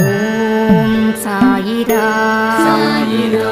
ஓம் சாயிரா சாயிரா ஓம்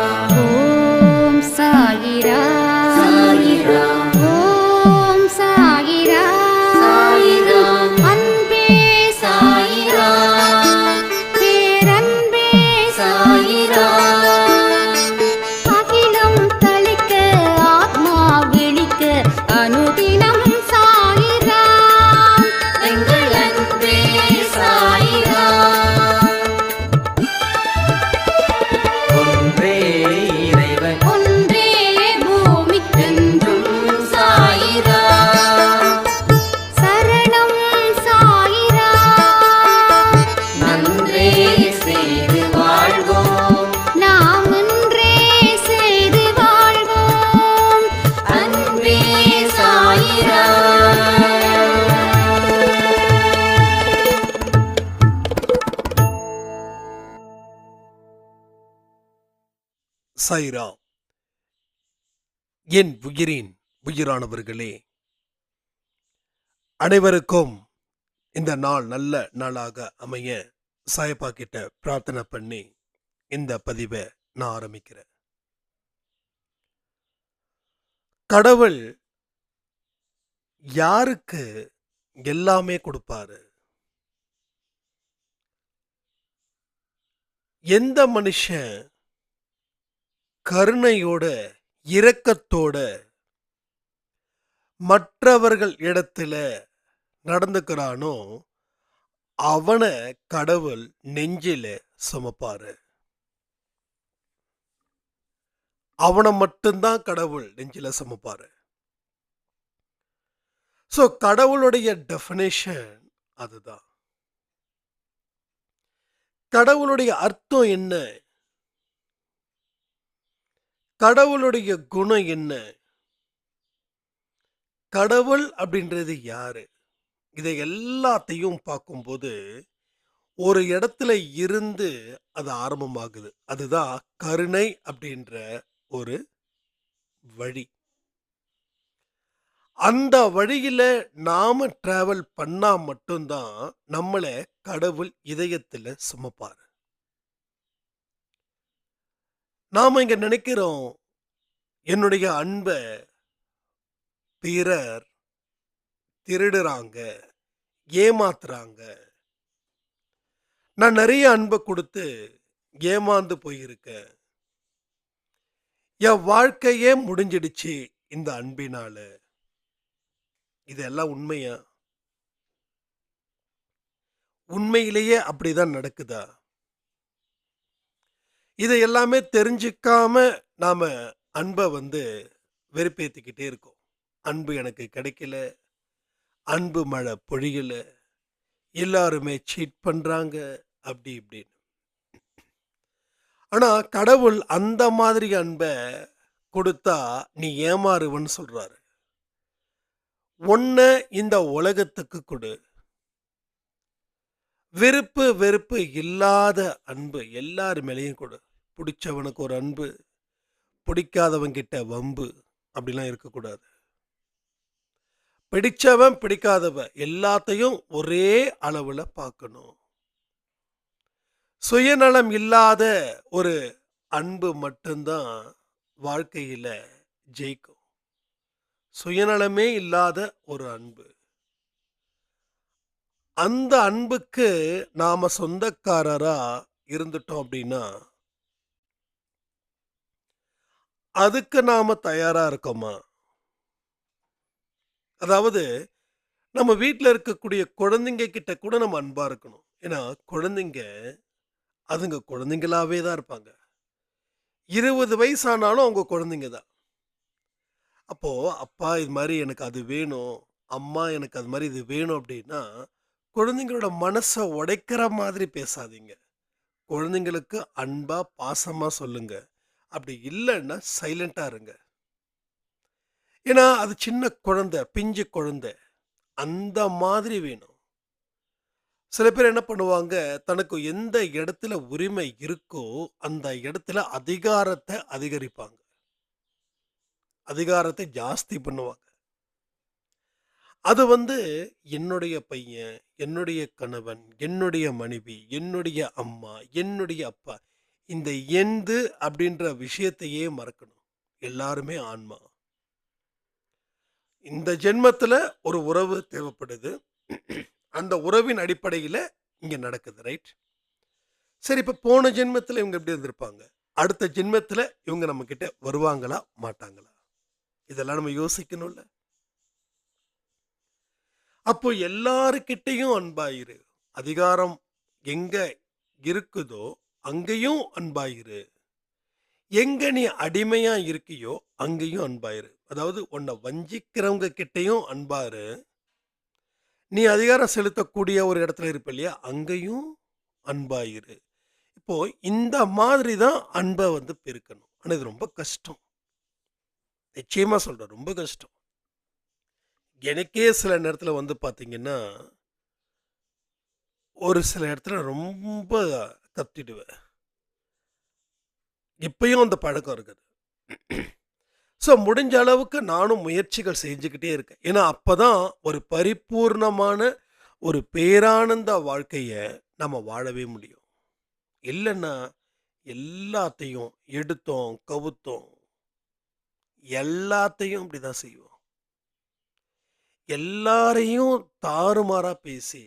சைரா. என் உயிரின் உயிரானவர்களே அனைவருக்கும் இந்த நாள் நல்ல நாளாக அமைய சாயப்பா கிட்ட பிரார்த்தனை பண்ணி இந்த பதிவை நான் ஆரம்பிக்கிறேன். கடவுள் யாருக்கு எல்லாமே கொடுப்பாரு? எந்த மனுஷன் கருணையோட இரக்கத்தோட மற்றவர்கள் இடத்துல நடந்துக்கிறானோ அவனை கடவுள் நெஞ்சில சுமப்பாரு. அவனை மட்டும்தான் கடவுள் நெஞ்சில சுமப்பாரு. ஸோ கடவுளுடைய டெஃபினேஷன் அதுதான். கடவுளுடைய அர்த்தம் என்ன கடவுளுடைய குணம் என்ன? கடவுள் அப்படின்றது யாரு? இதை எல்லாத்தையும் பார்க்கும்போது ஒரு இடத்துல இருந்து அது ஆரம்பமாகுது. அதுதான் கருணை அப்படின்ற ஒரு வழி. அந்த வழியில நாம டிராவல் பண்ணா மட்டும்தான் நம்மளை கடவுள் இதயத்துல சுமப்பாரு. நாம் இங்கே நினைக்கிறோம் என்னுடைய அன்பை பிறர் திருடுறாங்க ஏமாத்துறாங்க. நான் நிறைய அன்பை கொடுத்து ஏமாந்து போயிருக்கேன். என் வாழ்க்கையே முடிஞ்சிடுச்சு இந்த அன்பினால. இதெல்லாம் உண்மையா? உண்மையிலேயே அப்படிதான் நடக்குதா? இதை எல்லாமே தெரிஞ்சுக்காம நாம அன்பை வந்து வெறுப்பேற்றிக்கிட்டே இருக்கோம். அன்பு எனக்கு கிடைக்கல. அன்பு மழை பொழியல. எல்லாருமே சீட் பண்ணுறாங்க அப்படி இப்படின்னு. ஆனால் கடவுள் அந்த மாதிரி அன்பை கொடுத்தா நீ ஏமாறுவன்னு சொல்கிறாரு ஒன்று இந்த உலகத்துக்கு கொடு. வெறுப்பு வெறுப்பு இல்லாத அன்பு எல்லார் மேலேயும் கொடு. பிடிச்சவனுக்கு ஒரு அன்பு பிடிக்காதவங்கிட்ட வம்பு அப்படிலாம் இருக்கக்கூடாது. பிடிச்சவன் பிடிக்காதவ எல்லாத்தையும் ஒரே அளவில் பார்க்கணும். சுயநலம் இல்லாத ஒரு அன்பு மட்டும்தான் வாழ்க்கையில் ஜெயிக்கும். சுயநலமே இல்லாத ஒரு அன்பு. அந்த அன்புக்கு நாம சொந்தக்காரராக இருந்துட்டோம் அப்படின்னா அதுக்கு நாம தயாரா இருக்கோமா? அதாவது நம்ம வீட்டில் இருக்கக்கூடிய குழந்தைங்க கிட்ட கூட நம்ம அன்பா இருக்கணும். ஏன்னா குழந்தைங்க அதுங்க குழந்தைங்களாவே தான் இருப்பாங்க. இருபது வயசானாலும் அவங்க குழந்தைங்க தான். அப்போ அப்பா இது மாதிரி எனக்கு அது வேணும் அம்மா எனக்கு அது மாதிரி இது வேணும் அப்படின்னா குழந்தைங்களோட மனசை உடைக்கிற மாதிரி பேசாதீங்க. குழந்தைங்களுக்கு அன்பா பாசமா சொல்லுங்க. அப்படி இல்லைன்னா சைலண்ட்டாக இருங்க. ஏன்னா அது சின்ன குழந்தை பிஞ்சு குழந்தை. அந்த மாதிரி வேணும். சில பேர் என்ன பண்ணுவாங்க தனக்கு எந்த இடத்துல உரிமை இருக்கோ அந்த இடத்துல அதிகாரத்தை அதிகரிப்பாங்க. அதிகாரத்தை ஜாஸ்தி பண்ணுவாங்க. அது வந்து என்னுடைய பையன், என்னுடைய கணவன், என்னுடைய மனைவி, என்னுடைய அம்மா, என்னுடைய அப்பா. இந்த எந்து அப்படின்ற விஷயத்தையே மறக்கணும். எல்லாருமே ஆன்மா. இந்த ஜென்மத்தில் ஒரு உறவு தேவைப்படுது. அந்த உறவின் அடிப்படையில் இங்கே நடக்குது. ரைட்? சரி இப்போ போன ஜென்மத்தில் இவங்க எப்படி இருந்திருப்பாங்க? அடுத்த ஜென்மத்தில் இவங்க நம்மக்கிட்ட வருவாங்களா? மாட்டாங்களா? இதெல்லாம் நம்ம யோசிக்கணும்ல. அப்போ எல்லார்கிட்டயும் அன்பாயிரு. அதிகாரம் எங்கே இருக்குதோ, அங்கேயும் அன்பாயிரு. எங்க நீ அடிமையா இருக்கியோ, அங்கேயும் அன்பாயிரு. அதாவது உன்னை வஞ்சிக்கிறவங்க கிட்டயும் அன்பாரு நீ அதிகாரம் செலுத்தக்கூடிய ஒரு இடத்துல இருப்ப இல்லையா? அங்கேயும் அன்பாயிரு இப்போ இந்த மாதிரி தான் அன்பை வந்து பெருக்கணும். ஆனால் இது ரொம்ப கஷ்டம். நிச்சயமா சொல்றேன். ரொம்ப கஷ்டம். எனக்கே சில நேரத்தில் வந்து பார்த்தீங்கன்னா ஒரு சில இடத்துல ரொம்ப கத்திடுவேன். இப்பயும் அந்த பழக்கம் இருக்குது. ஸோ முடிஞ்ச அளவுக்கு நானும் முயற்சிகள் செஞ்சுக்கிட்டே இருக்கேன். ஏன்னா அப்போ தான் ஒரு பரிபூர்ணமான ஒரு பேரானந்த வாழ்க்கையை நம்ம வாழவே முடியும். இல்லைன்னா எல்லாத்தையும் எடுத்தோம், கவுத்தோம். எல்லாத்தையும் அப்படிதான் செய்வோம். எல்லாரையும் தாறுமாறாக பேசி,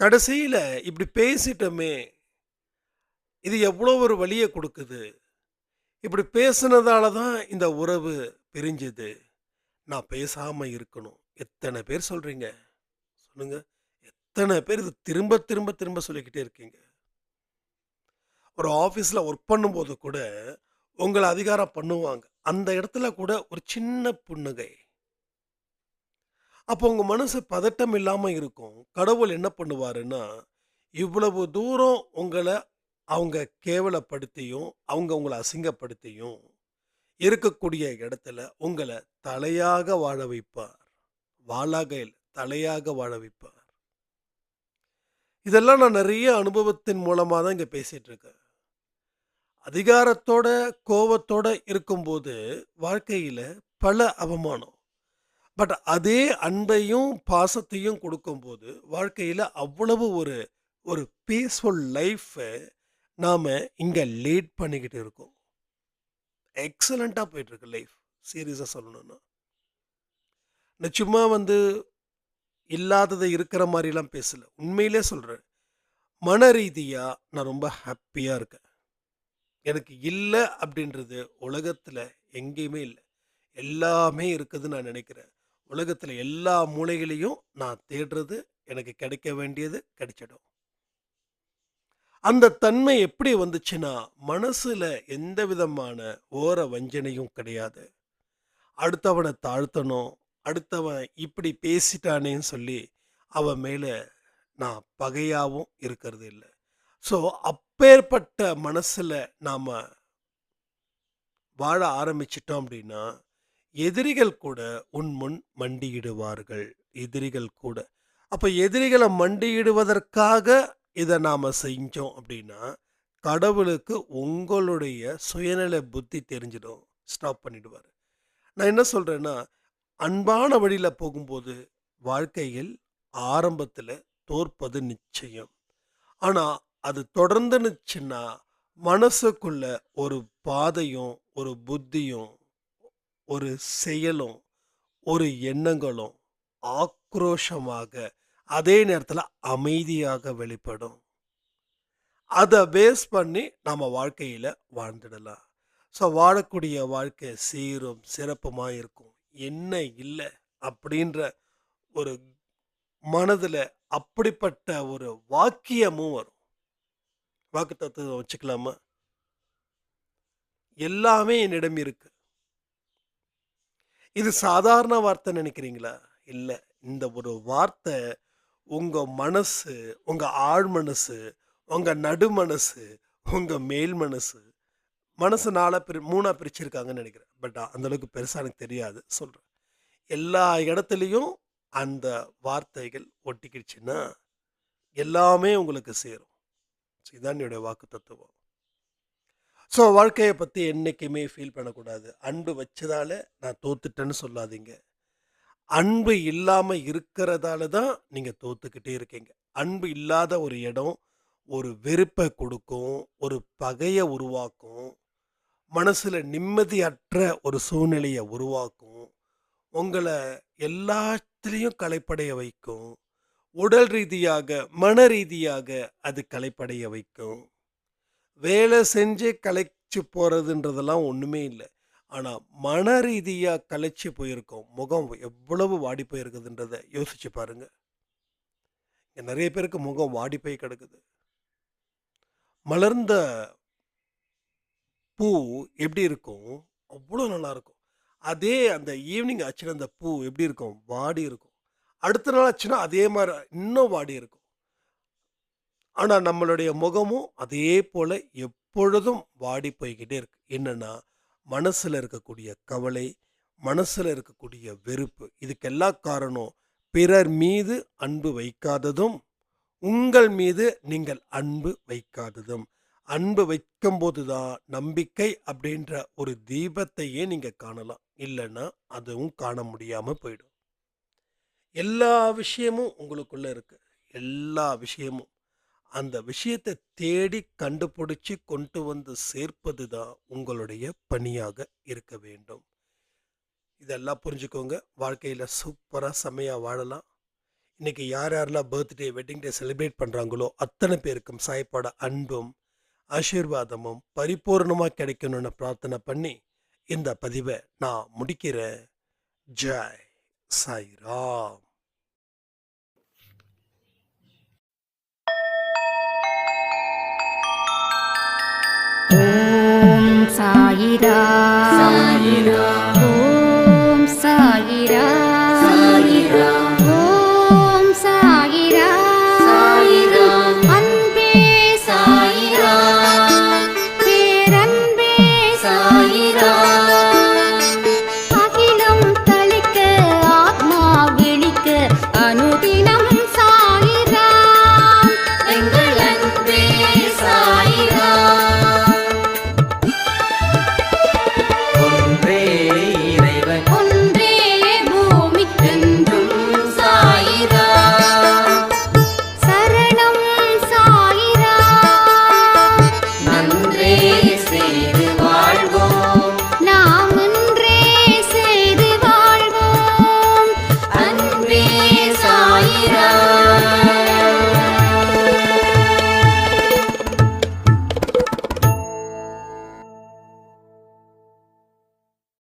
கடைசியில் இப்படி பேசிட்டோமே! இது எவ்வளோ ஒரு வழியை கொடுக்குது இப்படி பேசுனதால தான் இந்த உறவு பிரிஞ்சது. நான் பேசாமல் இருக்கணும். எத்தனை பேர் சொல்கிறீங்க சொல்லுங்க. எத்தனை பேர் இது திரும்ப திரும்ப திரும்ப சொல்லிக்கிட்டே இருக்கீங்க. ஒரு ஆஃபீஸில் ஒர்க் பண்ணும்போது கூட உங்களை அதிகாரம் பண்ணுவாங்க. அந்த இடத்துல கூட ஒரு சின்ன புன்னகை. அப்போ உங்கள் மனசு பதட்டம் இல்லாமல் இருக்கும். கடவுள் என்ன பண்ணுவாருன்னா, இவ்வளவு தூரம் உங்களை அவங்க கேவலப்படுத்தியும், அவங்க உங்களை அசிங்கப்படுத்தியும் இருக்கக்கூடிய இடத்துல உங்களை தலையாக வாழ வைப்பார். வாழாகையில் தலையாக வாழ வைப்பார். இதெல்லாம் நான் நிறைய அனுபவத்தின் மூலமாக தான் இங்கே பேசிகிட்டு இருக்கேன். அதிகாரத்தோட, கோபத்தோட இருக்கும்போது வாழ்க்கையில் பல அவமானம். பட் அதே அன்பையும், பாசத்தையும் கொடுக்கும்போது வாழ்க்கையில் அவ்வளவு ஒரு ஒரு பீஸ்ஃபுல் லைஃப்பை நாம் இங்கே லீட் பண்ணிக்கிட்டு இருக்கோம். எக்ஸலண்ட்டாக போயிட்டுருக்கு லைஃப். சீரியஸாக சொல்லணும்னா. நான் சும்மா வந்து இல்லாததை இருக்கிற மாதிரிலாம் பேசல. உண்மையிலே சொல்கிறேன் மன ரீதியாக நான் ரொம்ப ஹாப்பியாக இருக்கேன். எனக்கு இல்லை அப்படின்றது உலகத்தில் எங்கேயுமே இல்லை எல்லாமே இருக்குதுன்னு நான் நினைக்கிறேன். உலகத்தில் எல்லா மூலைகளையும் நான் தேடுறது எனக்கு கிடைக்க வேண்டியது கிடைச்சிடும். அந்த தன்மை எப்படி வந்துச்சுன்னா, மனசுல எந்த விதமான ஓர வஞ்சனையும் கிடையாது. அடுத்தவனை தாழ்த்தணும், அடுத்தவன் இப்படி பேசிட்டானேன்னு சொல்லி அவன் மேலே நான் பகையாகவும் இருக்கிறது இல்லை ஸோ அப்பேற்பட்ட மனசில் நாம் வாழ ஆரம்பிச்சிட்டோம் அப்படின்னா, எதிரிகள் கூட உன் முன் மண்டியிடுவார்கள். எதிரிகள் கூட. அப்போ எதிரிகளை மண்டியிடுவதற்காக இதை நாம் செஞ்சோம் அப்படின்னா, கடவுளுக்கு உங்களுடைய சுயநல புத்தி தெரிஞ்சிடும். ஸ்டாப் பண்ணிடுவார் நான் என்ன சொல்கிறேன்னா அன்பான வழியில் போகும்போது வாழ்க்கையில் ஆரம்பத்தில் தோற்பது நிச்சயம். ஆனால் அது தொடர்ந்துனுச்சுன்னா, மனசுக்குள்ள ஒரு பாதையும், ஒரு புத்தியும், ஒரு செயலும், ஒரு எண்ணங்களும் ஆக்ரோஷமாக, அதே நேரத்தில் அமைதியாக வெளிப்படும். அதை பேஸ் பண்ணி நம்ம வாழ்க்கையில் வாழ்ந்துடலாம். ஸோ வாழக்கூடிய வாழ்க்கை சீரும் சிறப்புமா இருக்கும். என்ன இல்லை அப்படின்ற ஒரு மனதில் அப்படிப்பட்ட ஒரு வாக்கியமும் வரும். வாக்கு தத்துவம் வச்சுக்கலாமா? எல்லாமே என்னிடம் இருக்கு. இது சாதாரண வார்த்தை நினைக்கிறீங்களா? இல்லை இந்த ஒரு வார்த்தை உங்கள் மனசு, உங்கள் ஆழ் மனசு, உங்கள் நடு மனசு, உங்கள் மேல் மனசு, மனசு 4 பிரி மூணாக பிரிச்சிருக்காங்கன்னு நினைக்கிறேன். பட் அந்த அளவுக்கு எனக்கு தெரியாது. சொல்கிறேன் எல்லா இடத்துலையும் அந்த வார்த்தைகள் ஒட்டிக்கிடுச்சுன்னா, எல்லாமே உங்களுக்கு சேரும். இதான் என்னுடைய வாக்கு தத்துவம். ஸோ வாழ்க்கையை பற்றி என்றைக்குமே ஃபீல் பண்ணக்கூடாது. அன்பு வச்சதால நான் தோத்துட்டேன்னு சொல்லாதீங்க. அன்பு இல்லாம இருக்கிறதால தான் நீங்க தோத்துக்கிட்டே இருக்கீங்க. அன்பு இல்லாத ஒரு இடம், ஒரு வெறுப்ப கொடுக்கும், ஒரு பகைய உருவாக்கும், மனசுல நிம்மதியற்ற ஒரு சூழ்நிலைய உருவாக்கும், உங்கள எல்லாத்துலயும் களைப்படைய வைக்கும். உடல் ரீதியாக, மன ரீதியாக அது களைப்படைய வைக்கும். வேலை செஞ்சு களைச்சு போறதுன்றதெல்லாம் ஒண்ணுமே இல்ல. ஆனால் மன ரீதியாக கலைச்சி போயிருக்கோம். முகம் எவ்வளவு வாடி போயிருக்குதுன்றதை யோசிச்சு பாருங்க. இங்கே நிறைய பேருக்கு முகம் வாடி போய் கிடக்குது. மலர்ந்த பூ எப்படி இருக்கும்? அவ்வளோ நல்லாயிருக்கும் அதே அந்த ஈவினிங் ஆச்சுன்னா அந்த பூ எப்படி இருக்கும்? வாடி இருக்கும். அடுத்த நாள் ஆச்சுன்னா அதே மாதிரி இன்னும் வாடி இருக்கும். ஆனால் நம்மளுடைய முகமும் அதே போல் எப்பொழுதும் வாடி போய்கிட்டே இருக்கு. என்னென்னா மனசில் இருக்கக்கூடிய கவலை, மனசில் இருக்கக்கூடிய வெறுப்பு. இதுக்கெல்லாம் காரணம் பிறர் மீது அன்பு வைக்காததும், உங்கள் மீது நீங்கள் அன்பு வைக்காததும். அன்பு வைக்கும்போது தான் நம்பிக்கை அப்படின்ற ஒரு தீபத்தையே நீங்கள் காணலாம். இல்லைன்னா அதுவும் காண முடியாமல் போயிடும். எல்லா விஷயமும் உங்களுக்குள்ளே இருக்குது எல்லா விஷயமும். அந்த விஷயத்தை தேடி கண்டுபிடிச்சி கொண்டு வந்து சேர்ப்பது தான் உங்களுடைய பணியாக இருக்க வேண்டும். இதெல்லாம் புரிஞ்சுக்கோங்க. வாழ்க்கையில் சூப்பராக செம்மையாக வாழலாம். இன்றைக்கி யார் யாரெல்லாம் பர்த்டே, வெட்டிங் டே செலிப்ரேட் பண்ணுறாங்களோ அத்தனை பேருக்கும் சாய்ப்பாட அன்பும், ஆசீர்வாதமும் பரிபூர்ணமாக கிடைக்கணும்னு பிரார்த்தனை பண்ணி, இந்த பதிவை நான் முடிக்கிறேன். ஜெய் சாய்ராம். ஓம் சாயிரா